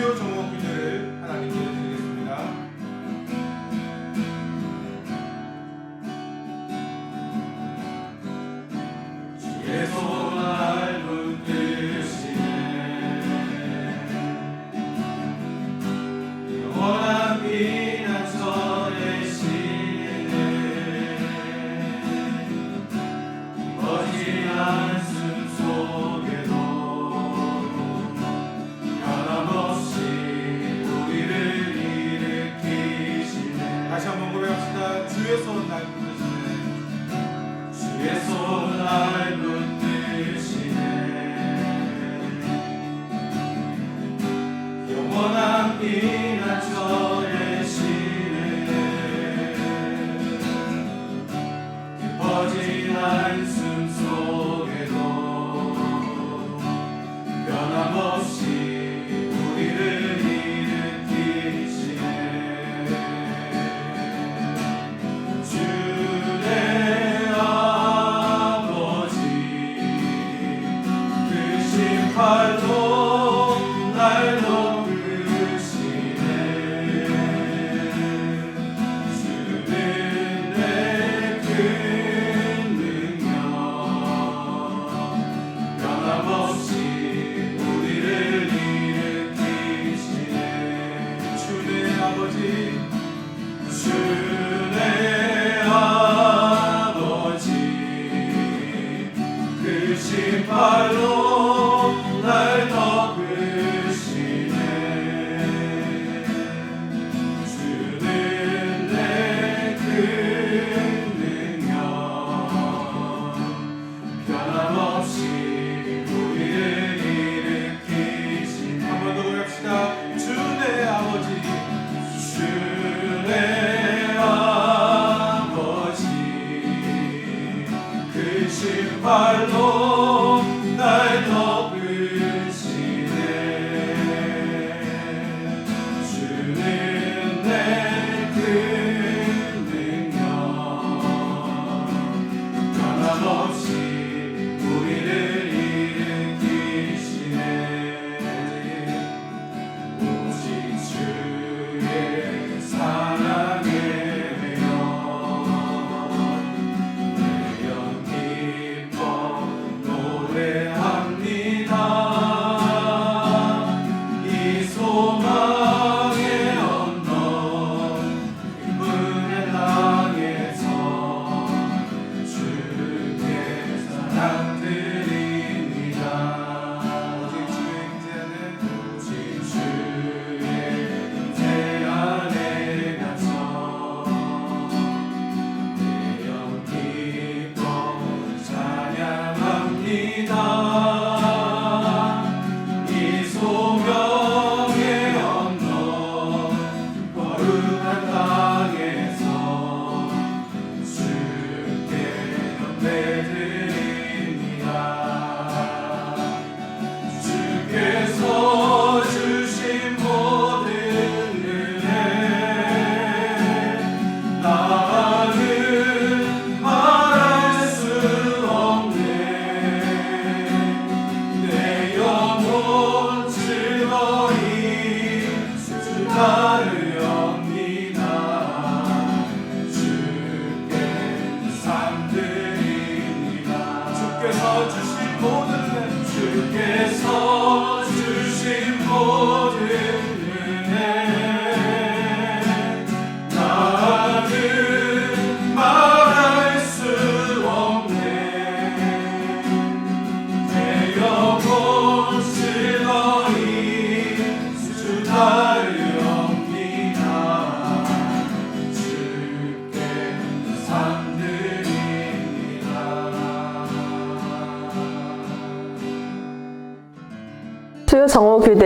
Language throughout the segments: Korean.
有种 eyes.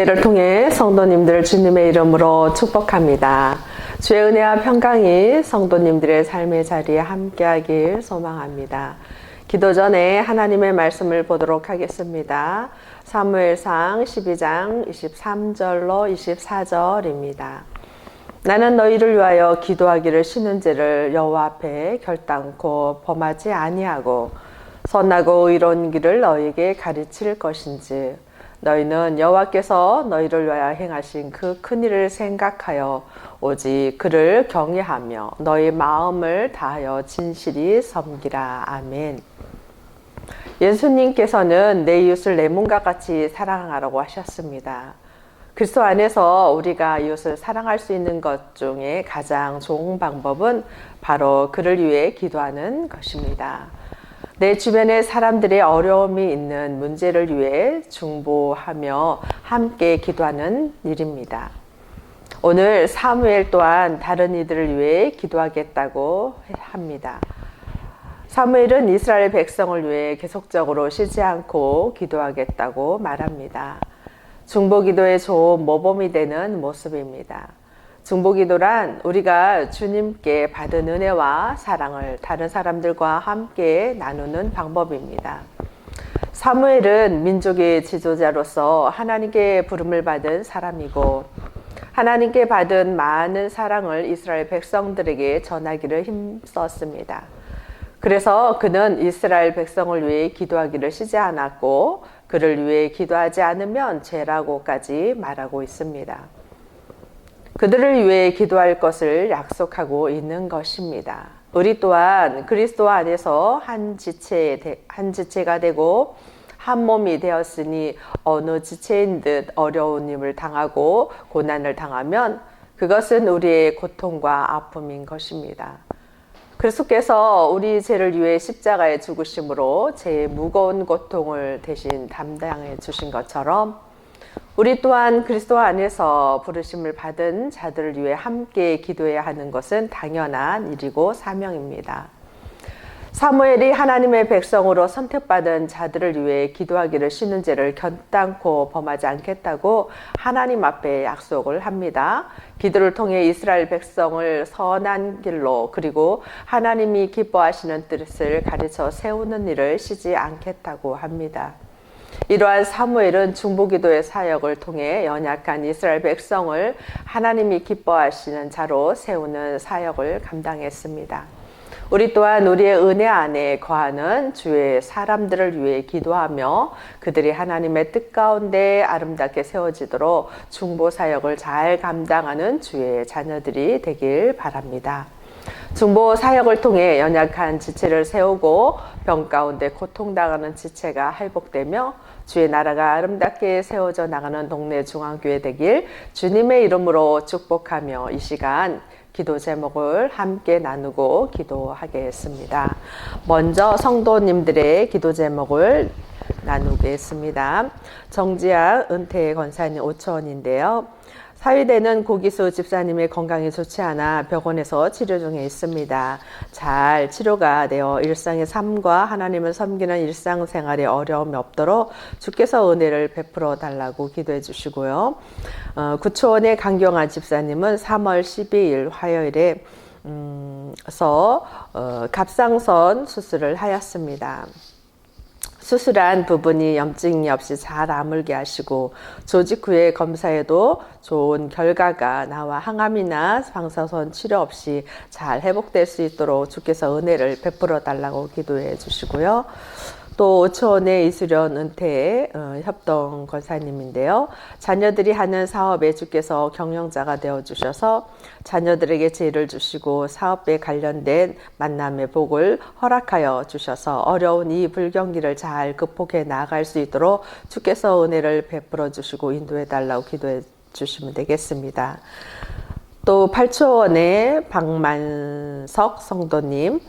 예배를 통해 성도님들 주님의 이름으로 축복합니다. 주의 은혜와 평강이 성도님들의 삶의 자리에 함께하길 소망합니다. 기도 전에 하나님의 말씀을 보도록 하겠습니다. 사무엘상 12장 23절로 24절입니다. 나는 너희를 위하여 기도하기를 쉬는 죄를 여호와 앞에 결단코 범하지 아니하고 선하고 의로운 길을 너희에게 가르칠 것인지 너희는 여호와께서 너희를 위하여 행하신 그 큰 일을 생각하여 오직 그를 경외하며 너희 마음을 다하여 진실이 섬기라. 아멘. 예수님께서는 내 이웃을 내 몸과 같이 사랑하라고 하셨습니다. 그리스도 안에서 우리가 이웃을 사랑할 수 있는 것 중에 가장 좋은 방법은 바로 그를 위해 기도하는 것입니다. 내 주변에 사람들의 어려움이 있는 문제를 위해 중보하며 함께 기도하는 일입니다. 오늘 사무엘 또한 다른 이들을 위해 기도하겠다고 합니다. 사무엘은 이스라엘 백성을 위해 계속적으로 쉬지 않고 기도하겠다고 말합니다. 중보 기도의 좋은 모범이 되는 모습입니다. 중보기도란 우리가 주님께 받은 은혜와 사랑을 다른 사람들과 함께 나누는 방법입니다. 사무엘은 민족의 지도자로서 하나님께 부름을 받은 사람이고 하나님께 받은 많은 사랑을 이스라엘 백성들에게 전하기를 힘썼습니다. 그래서 그는 이스라엘 백성을 위해 기도하기를 쉬지 않았고 그를 위해 기도하지 않으면 죄라고까지 말하고 있습니다. 그들을 위해 기도할 것을 약속하고 있는 것입니다. 우리 또한 그리스도 안에서 한 지체 한 지체가 되고 한 몸이 되었으니 어느 지체인 듯 어려운 일을 당하고 고난을 당하면 그것은 우리의 고통과 아픔인 것입니다. 그리스도께서 우리 죄를 위해 십자가에 죽으심으로 죄의 무거운 고통을 대신 담당해 주신 것처럼 우리 또한 그리스도 안에서 부르심을 받은 자들을 위해 함께 기도해야 하는 것은 당연한 일이고 사명입니다. 사무엘이 하나님의 백성으로 선택받은 자들을 위해 기도하기를 쉬는 죄를 견땅고 범하지 않겠다고 하나님 앞에 약속을 합니다. 기도를 통해 이스라엘 백성을 선한 길로 그리고 하나님이 기뻐하시는 뜻을 가르쳐 세우는 일을 쉬지 않겠다고 합니다. 이러한 사무엘은 중보기도의 사역을 통해 연약한 이스라엘 백성을 하나님이 기뻐하시는 자로 세우는 사역을 감당했습니다. 우리 또한 우리의 은혜 안에 거하는 주의 사람들을 위해 기도하며 그들이 하나님의 뜻 가운데 아름답게 세워지도록 중보 사역을 잘 감당하는 주의 자녀들이 되길 바랍니다. 중보 사역을 통해 연약한 지체를 세우고 병 가운데 고통당하는 지체가 회복되며 주의 나라가 아름답게 세워져 나가는 동네 중앙교회 되길 주님의 이름으로 축복하며 이 시간 기도 제목을 함께 나누고 기도하겠습니다. 먼저 성도님들의 기도 제목을 나누겠습니다. 정지아 은퇴 권사님 5천원인데요. 사위되는 고기수 집사님의 건강이 좋지 않아 병원에서 치료 중에 있습니다. 잘 치료가 되어 일상의 삶과 하나님을 섬기는 일상생활에 어려움이 없도록 주께서 은혜를 베풀어 달라고 기도해 주시고요. 어, 구초원의 강경화 집사님은 3월 12일 화요일에 음, 서 어, 갑상선 수술을 하였습니다. 수술한 부분이 염증이 없이 잘 아물게 하시고 조직 후에 검사에도 좋은 결과가 나와 항암이나 방사선 치료 없이 잘 회복될 수 있도록 주께서 은혜를 베풀어 달라고 기도해 주시고요. 또 오천의 이수련 은퇴 어, 협동 권사님인데요. 자녀들이 하는 사업에 주께서 경영자가 되어 주셔서 자녀들에게 지혜를 주시고 사업에 관련된 만남의 복을 허락하여 주셔서 어려운 이 불경기를 잘 극복해 나아갈 수 있도록 주께서 은혜를 베풀어 주시고 인도해 달라고 기도해 주시면 되겠습니다. 또 8초원의 박만석 성도님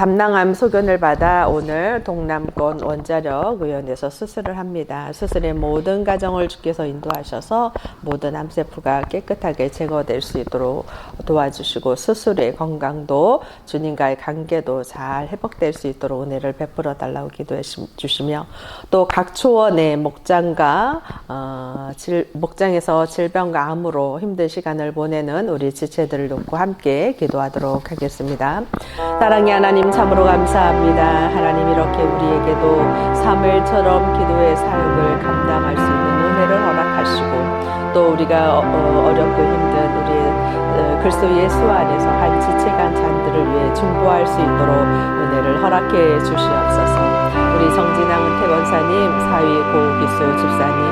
담낭암 소견을 받아 오늘 동남권 원자력 의원에서 수술을 합니다. 수술의 모든 과정을 주께서 인도하셔서 모든 암세포가 깨끗하게 제거될 수 있도록 도와주시고 수술의 건강도 주님과의 관계도 잘 회복될 수 있도록 은혜를 베풀어 달라고 기도해 주시며 또 각 초원의 목장과 어, 질, 목장에서 질병과 암으로 힘든 시간을 보내는 우리 지체들을 놓고 함께 기도하도록 하겠습니다. 사랑의 하나님 참으로 감사합니다. 하나님 이렇게 우리에게도 사무엘처럼 기도의 사역을 감당할 수 있는 은혜를 허락하시고 또 우리가 어, 렵고 힘든 우리 어, 그리스도 예수 안에서 한 지체간 잔들을 위해 충보할 수 있도록 은혜를 허락해 주시옵소서. 우리 성진왕 은퇴권사님, 사위 고기수 집사님,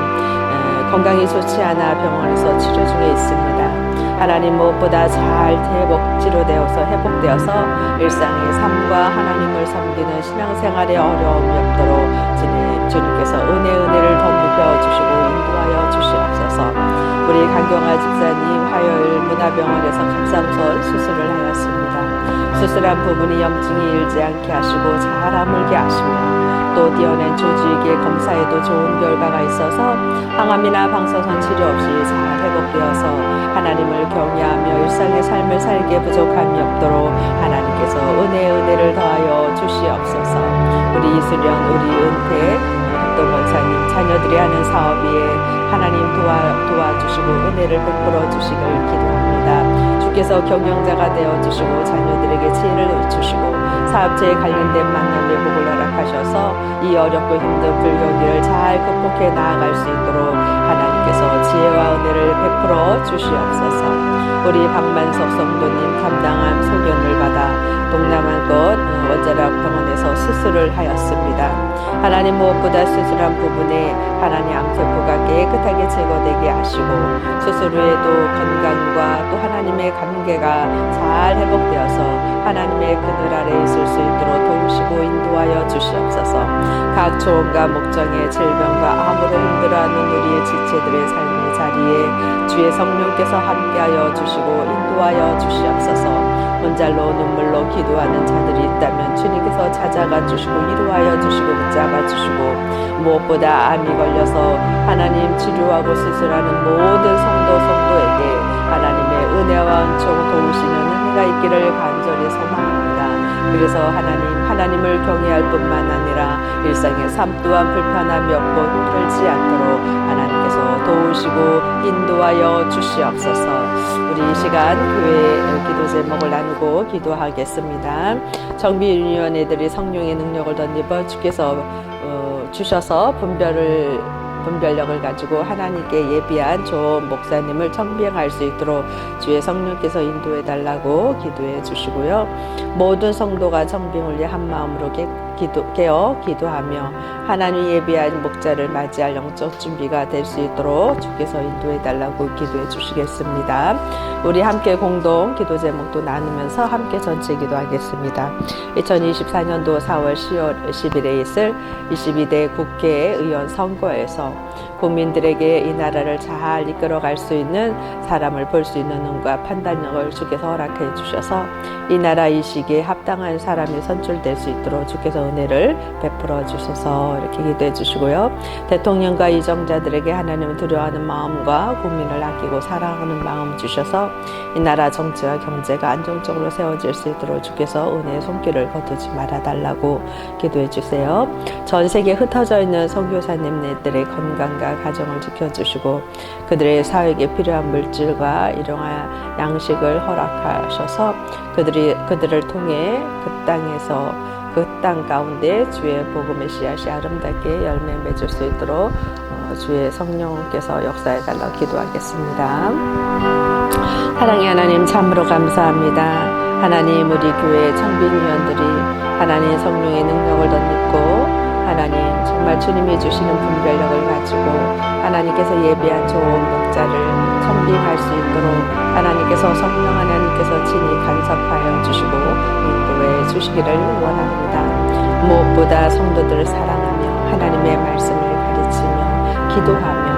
에, 건강이 좋지 않아 병원에서 치료 중에 있습니다. 하나님 무엇보다 잘 회복 치료되어서 회복되어서 일상의 삶과 하나님을 섬기는 신앙생활에 어려움이 없도록 주님, 주님께서 은혜 은혜를 덧입혀 주시고 인도하여 주시옵소서. 우리 강경화 집사님 화요일 문화병원에서 갑상선 수술을 하였습니다. 수술한 부분이 염증이 일지 않게 하시고 잘 아물게 하시며 또 뛰어낸 조직의 검사에도 좋은 결과가 있어서 항암이나 방사선 치료 없이 잘 회복되어서 하나님을 경외하며 일상의 삶을 살기에 부족함이 없도록 하나님께서 은혜 은혜를 더하여 주시옵소서. 우리 이수련 우리 은퇴 합동원사님 자녀들이 하는 사업 위에 하나님 도와, 도와주시고 은혜를 베풀어 주시길 기도합니다. 주께서 경영자가 되어 주시고 자녀들에게 지혜를 주시고 사업체에 관련된 만남의 복을 허락하셔서 이 어렵고 힘든 불경기를 잘 극복해 나아갈 수 있도록 하나님께서 지혜와 은혜를 베풀어 주시옵소서. 우리 박만석 성도님 담당한 소견을 받아 어, 원자력 병원에서 수술을 하였습니다. 하나님 무엇보다 수술한 부분에 하나님 암세포가 깨끗하게 제거되게 하시고 수술 후에도 건강과 또 하나님의 관계가 잘 회복되어서 하나님의 그늘 아래 있을 수 있도록 도우시고 인도하여 주시옵소서. 각 조언과 목정의 질병과 암으로 힘들어하는 우리의 지체들의 삶의 자리에 주의 성령께서 함께하여 주시고 인도하여 주시옵소서. 혼잘로 눈물로 기도하는 자들이 있다면 주님께서 찾아가 주시고 위로하여 주시고 붙잡아 주시고 무엇보다 암이 걸려서 하나님 치료하고 수술하는 모든 성도 성도에게 하나님의 은혜와 은총 도우시는 은혜가 있기를 간절히 소망합니다. 그래서 하나님 하나님을 경외할 뿐만 아니라 일상의 삶 또한 불편함이 없고 힘들지 않도록 하나님께서 도우시고 인도하여 주시옵소서. 우리 이 시간 교회 기도 제목을 나누고 기도하겠습니다. 정비위원회들이 성령의 능력을 덧입어 주께서 어, 주셔서 분별을 분별력을 가지고 하나님께 예비한 좋은 목사님을 청빙할 수 있도록 주의 성령께서 인도해 달라고 기도해 주시고요. 모든 성도가 청빙을 위해 한 마음으로 개, 기도, 깨어 기도하며 하나님 예비한 목자를 맞이할 영적 준비가 될 수 있도록 주께서 인도해 달라고 기도해 주시겠습니다. 우리 함께 공동 기도 제목도 나누면서 함께 전체 기도하겠습니다. 2024년도 4월 10월 10일에 있을 22대 국회의원 선거에서 국민들에게 이 나라를 잘 이끌어갈 수 있는 사람을 볼 수 있는 눈과 판단력을 주께서 허락해 주셔서 이 나라 이 시기에 합당한 사람이 선출될 수 있도록 주께서 은혜를 베풀어 주셔서 이렇게 기도해 주시고요. 대통령과 이정자들에게 하나님을 두려워하는 마음과 국민을 아끼고 사랑하는 마음 주셔서 이 나라 정치와 경제가 안정적으로 세워질 수 있도록 주께서 은혜의 손길을 거두지 말아 달라고 기도해 주세요. 전 세계에 흩어져 있는 선교사님들의 건강과 가정을 지켜주시고 그들의 사회에 필요한 물질과 일용할 양식을 허락하셔서 그들이 그들을 통해 그 땅에서 그 땅 가운데 주의 복음의 씨앗이 아름답게 열매 맺을 수 있도록 어, 주의 성령께서 역사해 달라 기도하겠습니다. 사랑의 하나님 참으로 감사합니다. 하나님 우리 교회 청빈위원들이 하나님 성령의 능력을 덧입고 하나님 정말 주님이 주시는 분별력을 가지고 하나님께서 예비한 좋은 목자를 청빙할 수 있도록 하나님께서 성령 하나님께서 친히 간섭하여 주시고 인도해 주시기를 원합니다. 무엇보다 성도들을 사랑하며 하나님의 말씀을 가르치며 기도하며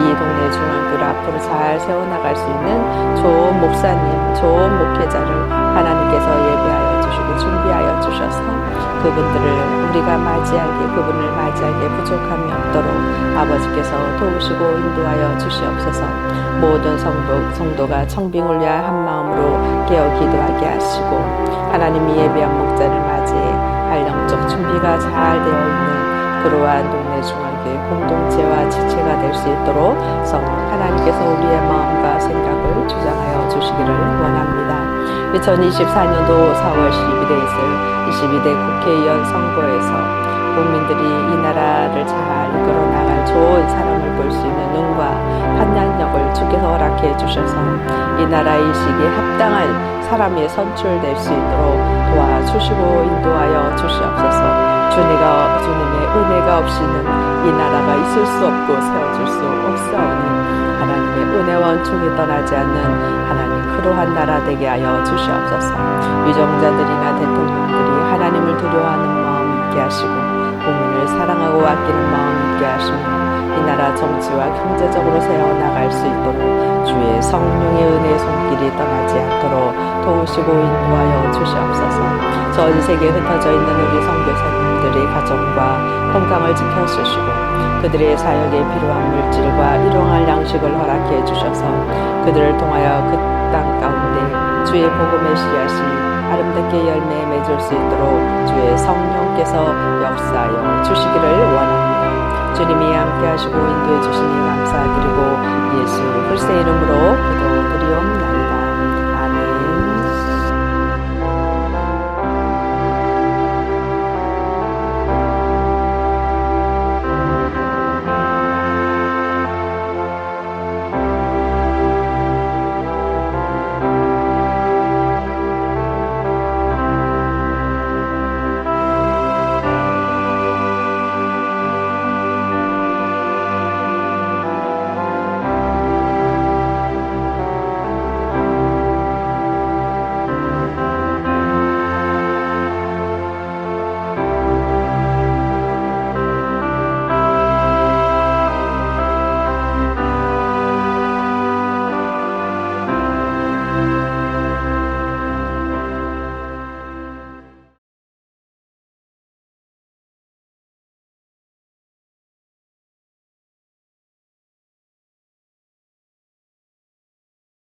이 동네 중앙교를 앞으로 잘 세워나갈 수 있는 좋은 목사님, 좋은 목회자를 하나님께서 예비하여 주시고 준비하여 주셔서 그분들을 우리가 맞이하기에 그분을 맞이하기에 부족함이 없도록 아버지께서 도우시고 인도하여 주시옵소서. 모든 성도, 성도가 위하여 한 마음으로 깨어 기도하게 하시고 하나님이 예비한 목자를 맞이해 할 영적 준비가 잘 되어 있는 그러한 동네 중앙교회 공동체와 지체가 될 수 있도록 성령 하나님께서 우리의 마음과 생각을 주장하여 주시기를 원합니다. 2024년도 4월 10일에 있을 22대 국회의원 선거에서 국민들이 이 나라를 잘 이끌어 나갈 좋은 사람을 볼 수 있는 눈과 판단력을 주께서 허락해 주셔서 이 나라의 시기에 합당한 사람이 선출될 수 있도록 도와주시고 인도하여 주시옵소서. 주님가 주님의 은혜가 없이는 이 나라가 있을 수 없고 세워질 수 없사오니 하나님의 은혜 원충이 떠나지 않는 하나님 그러한 나라 되게 하여 주시옵소서. 위정자들이나 대통령들이 하나님을 두려워하는 마음 있게 하시고 사랑하고 아끼는 마음 있게 하시며 이 나라 정치와 경제적으로 세워 나갈 수 있도록 주의 성령의 은혜의 손길이 떠나지 않도록 도우시고 인도하여 주시옵소서. 전 세계에 흩어져 있는 우리 선교사님들의 가정과 건강을 지켜 주시고 그들의 사역에 필요한 물질과 일용할 양식을 허락해 주셔서 그들을 통하여 그 땅 가운데 주의 복음의 씨앗이 아름답게 열매 맺을 수 있도록 주의 성령께서 역사하여 주시기를 원합니다. 주님이 함께 하시고 인도해 주시니 감사드리고 예수 그리스도의 이름으로.